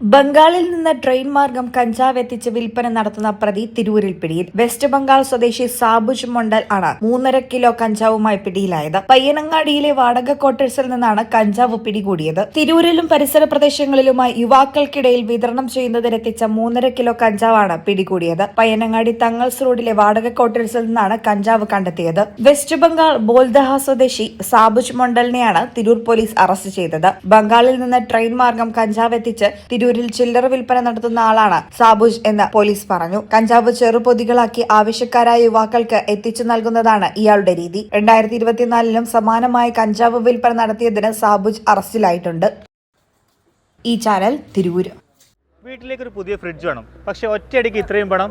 ബംഗാളിൽ നിന്ന് ട്രെയിൻ മാർഗം കഞ്ചാവ് എത്തിച്ച് വിൽപ്പന നടത്തുന്ന പ്രതി തിരൂരിൽ പിടിയിൽ. വെസ്റ്റ് ബംഗാൾ സ്വദേശി സാബുജ് മൊണ്ടൽ ആണ് മൂന്നര കിലോ കഞ്ചാവുമായി പിടിയിലായത്. പയ്യനങ്ങാടിയിലെ വാടക ക്വാർട്ടേഴ്സിൽ നിന്നാണ് കഞ്ചാവ് പിടികൂടിയത്. തിരൂരിലും പരിസര പ്രദേശങ്ങളിലുമായി യുവാക്കൾക്കിടയിൽ വിതരണം ചെയ്യുന്നതിനെത്തിച്ച മൂന്നര കിലോ കഞ്ചാവാണ് പിടികൂടിയത്. പയ്യനങ്ങാടി തങ്ങൾസ് റോഡിലെ വാടക ക്വാർട്ടേഴ്സിൽ നിന്നാണ് കഞ്ചാവ് കണ്ടെത്തിയത്. വെസ്റ്റ് ബംഗാൾ ബോൽദഹ സ്വദേശി സാബുജ് മൊണ്ടലിനെയാണ് തിരൂർ പോലീസ് അറസ്റ്റ് ചെയ്തത്. ബംഗാളിൽ നിന്ന് ട്രെയിൻ മാർഗം കഞ്ചാവ് എത്തിച്ച് തിരൂരിൽ ചില്ലറ വിൽപ്പന നടത്തുന്ന ആളാണ് സാബുജ് എന്ന് പോലീസ് പറഞ്ഞു. കഞ്ചാവ് ചെറുപൊതികളാക്കി ആവശ്യക്കാരായ യുവാക്കൾക്ക് എത്തിച്ചു നൽകുന്നതാണ് ഇയാളുടെ രീതി. രണ്ടായിരത്തി ഇരുപത്തിനാലിലും സമാനമായ കഞ്ചാവ് വിൽപ്പന നടത്തിയതിന് സാബുജ് അറസ്റ്റിലായിട്ടുണ്ട്. ഈ ചാനൽ തിരൂര്. വീട്ടിലേക്ക് ഒരു പുതിയ ഫ്രിഡ്ജ് വേണം. പക്ഷെ ഒറ്റയടിക്ക് ഇത്രയും പണം